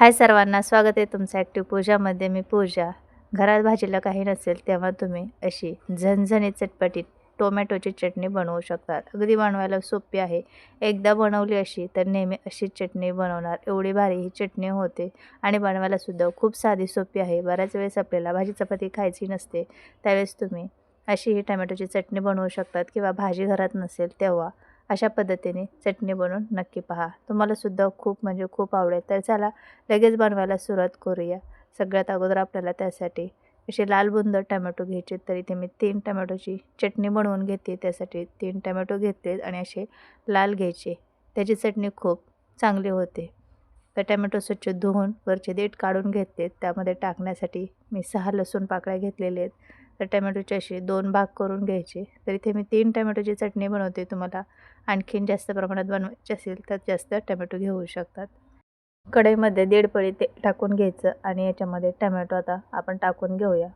हाय सर्वांना स्वागत आहे तुमचं ॲक्टिव्ह पूजामध्ये मी पूजा. घरात भाजीला काही नसेल तेव्हा तुम्ही अशी झणझणीत चटपटीत टोमॅटोची चटणी बनवू शकतात. अगदी बनवायला सोपी आहे. एकदा बनवली अशी तर नेहमी अशीच चटणी बनवणार. एवढी भारी ही चटणी होते आणि बनवायलासुद्धा खूप साधी सोपी आहे. बऱ्याच वेळेस आपल्याला भाजी चपाती खायची नसते त्यावेळेस तुम्ही अशी ही टमॅटोची चटणी बनवू शकतात किंवा भाजी घरात नसेल तेव्हा. अशा पद्धतीने चटणी बनवून नक्की पहा. तुम्हालासुद्धा खूप म्हणजे खूप आवडेल. तर चला लगेच बनवायला सुरुवात करूया. सगळ्यात अगोदर आपल्याला त्यासाठी असे लाल बुंद टमॅटो घ्यायचे. तर इथे मी तीन टमॅटोची चटणी बनवून घेते. त्यासाठी तीन टमॅटो घेतले आणि असे लाल घ्यायचे. त्याची चटणी खूप चांगली होते. तर टमॅटो स्वच्छ धुवून वरचे देठ काढून घेतले त्यामध्ये टाकण्यासाठी मी सहा लसूण पाकळ्या घेतलेले आहेत. तर टमॅटोचे असे दोन भाग करून घ्यायचे. तर इथे मी तीन टमॅटोची चटणी बनवते तुम्हाला. आणखीन जास्त प्रमाणात बनवायची असेल तर जास्त टमॅटो घेऊ शकतात. कढईमध्ये दीड पळी ते टाकून घ्यायचं आणि याच्यामध्ये टमॅटो आता आपण टाकून घेऊया.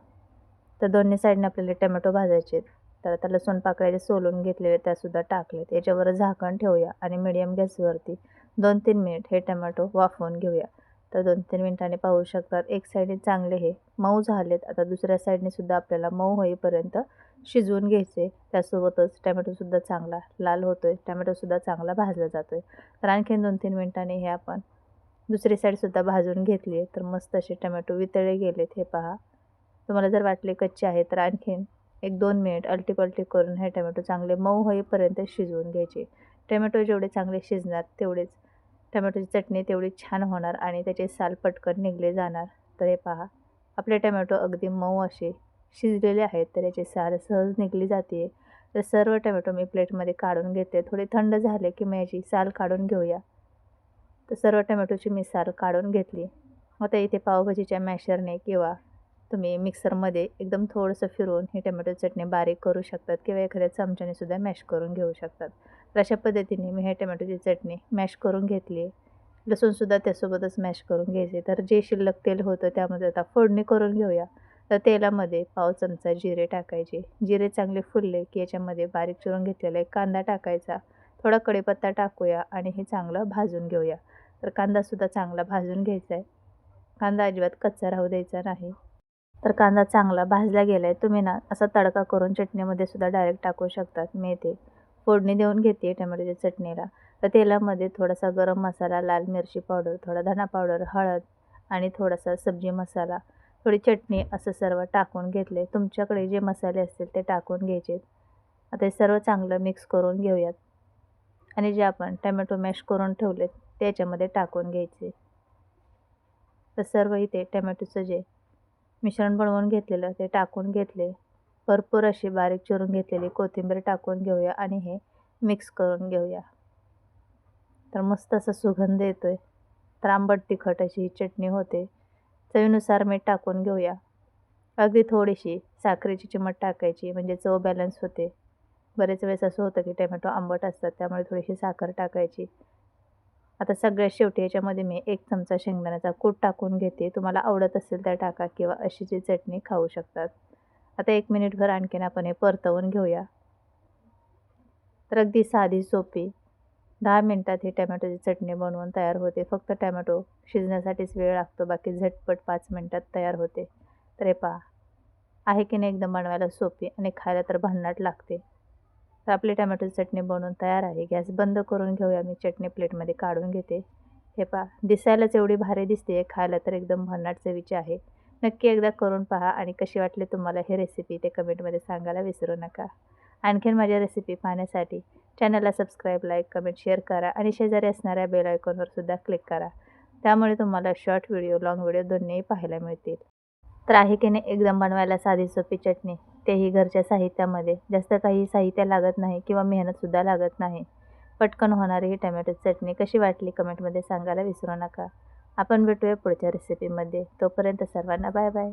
तर दोन्ही साईडने आपल्याला टमॅटो भाजायचे तर आता लसूण पाकळ्याचे सोलून घेतलेले त्यासुद्धा टाकलेत. याच्यावर झाकण ठेवूया आणि मिडियम गॅसवरती दोन तीन मिनिट हे टमॅटो वाफवून घेऊया. तर दोन तीन मिनटाने पाहू शकतात. एक साईडने चांगले हे. मऊ झालेत. आता दुसऱ्या साईडने सुद्धा आपल्याला मऊ होईपर्यंत शिजवून घ्यायचे. त्यासोबतच टमॅटोसुद्धा चांगला लाल होतो आहे टमॅटोसुद्धा चांगला भाजला जातो आहे तर आणखीन दोन तीन मिनिटांनी हे आपण दुसरी साईडसुद्धा भाजून घेतली आहे तर मस्त असे टमॅटो वितळे गेलेत हे पहा. तुम्हाला जर वाटले कच्चे आहे तर आणखीन एक दोन मिनिट अल्टी पल्टी करून हे टमॅटो चांगले मऊ होईपर्यंत शिजवून घ्यायचे. टमॅटो जेवढे चांगले शिजणार तेवढेच टमॅटोची चटणी तेवढी छान होणार आणि त्याचे साल पटकन निघले जाणार. तर हे पहा आपले टमॅटो अगदी मऊ असे शिजलेले आहेत तर याचे साल सहज निघली जाते. तर सर्व टमॅटो मी प्लेटमध्ये काढून घेते. थोडे थंड झाले की मी याची साल काढून घेऊया. तर सर्व टमॅटोची मी साल काढून घेतली. आता इथे पावभाजीच्या मॅशरने किंवा तुम्ही मिक्सरमध्ये एकदम थोडंसं फिरवून ही टमॅटो चटणी बारीक करू शकतात किंवा एखाद्या चमच्याने सुद्धा मॅश करून घेऊ शकतात. तर अशा पद्धतीने मी हे टमॅटोची चटणी मॅश करून घेतली आहे. लसूणसुद्धा त्यासोबतच मॅश करून घ्यायचे. तर जे शिल्लक तेल होतं त्यामध्ये आता फोडणी करून घेऊया. तर तेलामध्ये पाव चमचा जिरे टाकायचे. जिरे चांगले फुलले की याच्यामध्ये बारीक चिरून घेतलेला एक कांदा टाकायचा. थोडा कढीपत्ता टाकूया आणि हे चांगलं भाजून घेऊया. तर कांदासुद्धा चांगला भाजून घ्यायचा आहे कांदा अजिबात कच्चा राहू द्यायचा नाही. तर कांदा चांगला भाजला गेला आहे तुम्ही ना असा तडका करून चटणीमध्ये सुद्धा डायरेक्ट टाकू शकतात. मी फोडणी देऊन घेते टमॅटोच्या चटणीला. तर तेलामध्ये थोडासा गरम मसाला लाल मिरची पावडर थोडा धना पावडर हळद आणि थोडासा सब्जी मसाला थोडी चटणी असं सर्व टाकून घेतले. तुमच्याकडे जे मसाले असतील ते टाकून घ्यायचे. आता हे सर्व चांगलं मिक्स करून घेऊयात. आणि जे आपण टमॅटो मॅश करून ठेवले ते याच्यामध्ये टाकून घ्यायचे. तर सर्व इथे टमॅटोचं जे मिश्रण बनवून घेतलेलं ते टाकून घेतले. भरपूर अशी बारीक चिरून घेतलेली कोथिंबीर टाकून घेऊया आणि हे मिक्स करून घेऊया. तर मस्त असा सुगंध येतो आहे तर आंबट तिखट अशी ही चटणी होते. चवीनुसार मीठ टाकून घेऊया. अगदी थोडीशी साखरेची चिमट टाकायची म्हणजे चव बॅलन्स होते. बरेच वेळेस असं होतं की टमॅटो आंबट असतात त्यामुळे थोडीशी साखर टाकायची. आता सगळ्यात शेवटी याच्यामध्ये मी एक चमचा शेंगदाण्याचा कूट टाकून घेते. तुम्हाला आवडत असेल तर टाका किंवा अशी जी चटणी खाऊ शकतात. आता एक मिनिटभर आणखीन आपण हे परतवून घेऊया. तर अगदी साधी सोपी. दहा मिनटात ही टमॅटोची चटणी बनवून तयार होते. फक्त टमॅटो शिजण्यासाठीच वेळ लागतो. बाकी झटपट पाच मिनटात तयार होते. तर हे पहा. आहे की नाही एकदम बनवायला सोपी आणि खायला तर भन्नाट लागते. तर आपली टमॅटोची चटणी बनवून तयार आहे. गॅस बंद करून घेऊया. मी चटणी प्लेटमध्ये काढून घेते. हे पहा. दिसायलाच एवढी भारी दिसते. खायला तर एकदम भन्नाट चवीची आहे. नक्की एकदा करून पहा आणि कशी वाटली तुम्हाला हे रेसिपी ते कमेंटमध्ये सांगायला विसरू नका. आणखीन माझ्या रेसिपी पाहण्यासाठी चॅनलला सबस्क्राईब लाईक कमेंट शेअर करा आणि शेजारी असणाऱ्या बेल आयकॉनवर सुद्धा क्लिक करा. त्यामुळे तुम्हाला शॉर्ट व्हिडिओ लाँग व्हिडिओ दोन्ही पाहायला मिळतील. तर आहे की नाही एकदम बनवायला साधी सोपी चटणी. तेही घरच्या साहित्यामध्ये. जास्त काही साहित्य लागत नाही किंवा मेहनतसुद्धा लागत नाही. पटकन होणारी ही टमॅटो चटणी कशी वाटली कमेंटमध्ये सांगायला विसरू नका. आपण भेटूया पुढच्या रेसिपीमध्ये तोपर्यंत सर्वांना बाय बाय.